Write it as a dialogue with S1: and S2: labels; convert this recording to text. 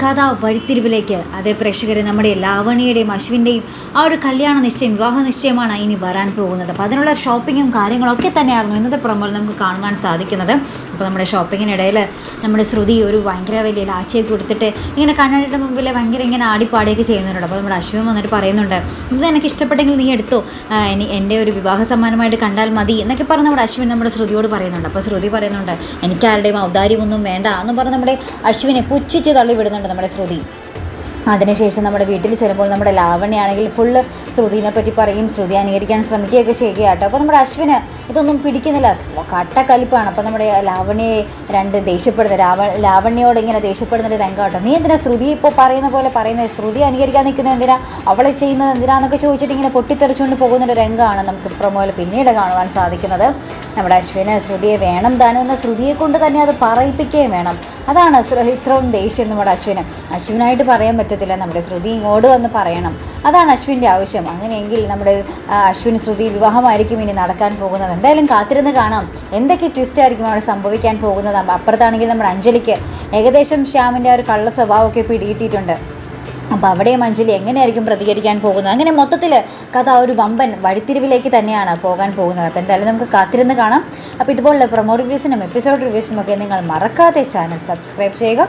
S1: കഥ വഴിത്തിരിവിലേക്ക് അതേ പ്രേക്ഷകരെ നമ്മുടെ ലാവണിയുടെയും അശ്വിന്റെയും ആ ഒരു കല്യാണ നിശ്ചയം വിവാഹ നിശ്ചയമാണ് ഇനി വരാൻ പോകുന്നത്. അപ്പോൾ അതിനുള്ള ഷോപ്പിങ്ങും കാര്യങ്ങളൊക്കെ തന്നെയായിരുന്നു ഇന്നത്തെ പ്രമോയിൽ നമുക്ക് കാണുവാൻ സാധിക്കുന്നത്. അപ്പോൾ നമ്മുടെ ഷോപ്പിങ്ങിനിടയിൽ നമ്മുടെ ശ്രുതി ഒരു ഭയങ്കര വലിയ ലാച്ചയൊക്കെ കൊടുത്തിട്ട് ഇങ്ങനെ കണ്ണാടിയുടെ മുമ്പിൽ ഭയങ്കര ഇങ്ങനെ ആടിപ്പാടിയൊക്കെ ചെയ്യുന്നുണ്ട്. അപ്പോൾ നമ്മുടെ അശ്വിൻ വന്നിട്ട് പറയുന്നുണ്ട് ഇത് എനിക്ക് ഇഷ്ടപ്പെട്ടെങ്കിൽ നീ എടുത്തോ? ഇനി എന്റെ ഒരു വിവാഹ സമ്മാനമായിട്ട് കണ്ടാൽ മതി എന്നൊക്കെ പറഞ്ഞ് നമ്മുടെ അശ്വിൻ നമ്മുടെ ശ്രുതിയോട് പറയുന്നുണ്ട്. അപ്പോൾ ശ്രുതി പറയുന്നുണ്ട് എനിക്കാരുടെയും ഔദാര്യമൊന്നും വേണ്ട എന്ന് പറഞ്ഞ് നമ്മുടെ അശ്വിനെ പുച്ഛിച്ച് തള്ളി വിടുന്നുണ്ട് നമ്മുടെ ശ്രുതി. അതിനുശേഷം നമ്മുടെ വീട്ടിൽ ചെല്ലുമ്പോൾ നമ്മുടെ ലാവണ്യാണെങ്കിൽ ഫുള്ള് ശ്രുതിനെ പറ്റി പറയും ശ്രുതി അനുകരിക്കാൻ ശ്രമിക്കുകയൊക്കെ ചെയ്യുകയാട്ടോ. അപ്പോൾ നമ്മുടെ അശ്വിന് ഇതൊന്നും പിടിക്കുന്നില്ല. കട്ടക്കലിപ്പാണ്. അപ്പോൾ നമ്മുടെ ലാവണ്യെ രണ്ട് ദേഷ്യപ്പെടുന്ന രാവ ലാവണ്യോട് ഇങ്ങനെ ദേഷ്യപ്പെടുന്ന ഒരു രംഗമാട്ടോ നീ എന്തിനാ ശ്രുതി ഇപ്പോൾ പറയുന്ന പോലെ പറയുന്നത് ശ്രുതി അനുകരിക്കാൻ നിൽക്കുന്നത് എന്തിനാ? അവളെ ചെയ്യുന്നത് എന്തിനാന്നൊക്കെ ചോദിച്ചിട്ട് ഇങ്ങനെ പൊട്ടിത്തെറിച്ചുകൊണ്ട് പോകുന്ന ഒരു രംഗമാണ് നമുക്ക് പ്രമോയിൽ പിന്നീട് കാണുവാൻ സാധിക്കുന്നത്. നമ്മുടെ അശ്വിന് ശ്രുതിയെ വേണം താനും എന്ന ശ്രുതിയെ കൊണ്ട് തന്നെ അത് പറയിപ്പിക്കുകയും വേണം. അതാണ് ഇത്രയും ദേഷ്യം നമ്മുടെ അശ്വിന്. അശ്വിനായിട്ട് പറയാൻ പറ്റത്തില്ല നമ്മുടെ ശ്രുതി ഇങ്ങോട്ട് വന്ന് പറയണം. അതാണ് അശ്വിന്റെ ആവശ്യം. അങ്ങനെയെങ്കിൽ നമ്മുടെ അശ്വിൻ ശ്രുതി വിവാഹമായിരിക്കും ഇനി നടക്കാൻ പോകുന്നത്. എന്തായാലും കാത്തിരുന്ന് കാണാം. എന്തൊക്കെ ട്വിസ്റ്റ് ആയിരിക്കും അവിടെ സംഭവിക്കാൻ പോകുന്നത്? അപ്പുറത്താണെങ്കിൽ നമ്മുടെ അഞ്ജലിക്ക് ഏകദേശം ശ്യാമിന്റെ ആ ഒരു കള്ള സ്വഭാവമൊക്കെ പിടികിട്ടിയിട്ടുണ്ട് അപ്പോൾ അവിടെയും അഞ്ജലി എങ്ങനെയായിരിക്കും പ്രതികരിക്കാൻ പോകുന്നത്? അങ്ങനെ മൊത്തത്തിൽ കഥ ഒരു വമ്പൻ വഴിത്തിരിവിലേക്ക് തന്നെയാണ് പോകാൻ പോകുന്നത്. അപ്പോൾ എന്തായാലും നമുക്ക് കാത്തിരുന്ന് കാണാം. അപ്പോൾ ഇതുപോലുള്ള പ്രൊമോ റിവ്യൂസിനും എപ്പിസോഡ് റിവ്യൂസിനും ഒക്കെ നിങ്ങൾ മറക്കാതെ ചാനൽ സബ്സ്ക്രൈബ് ചെയ്യുക.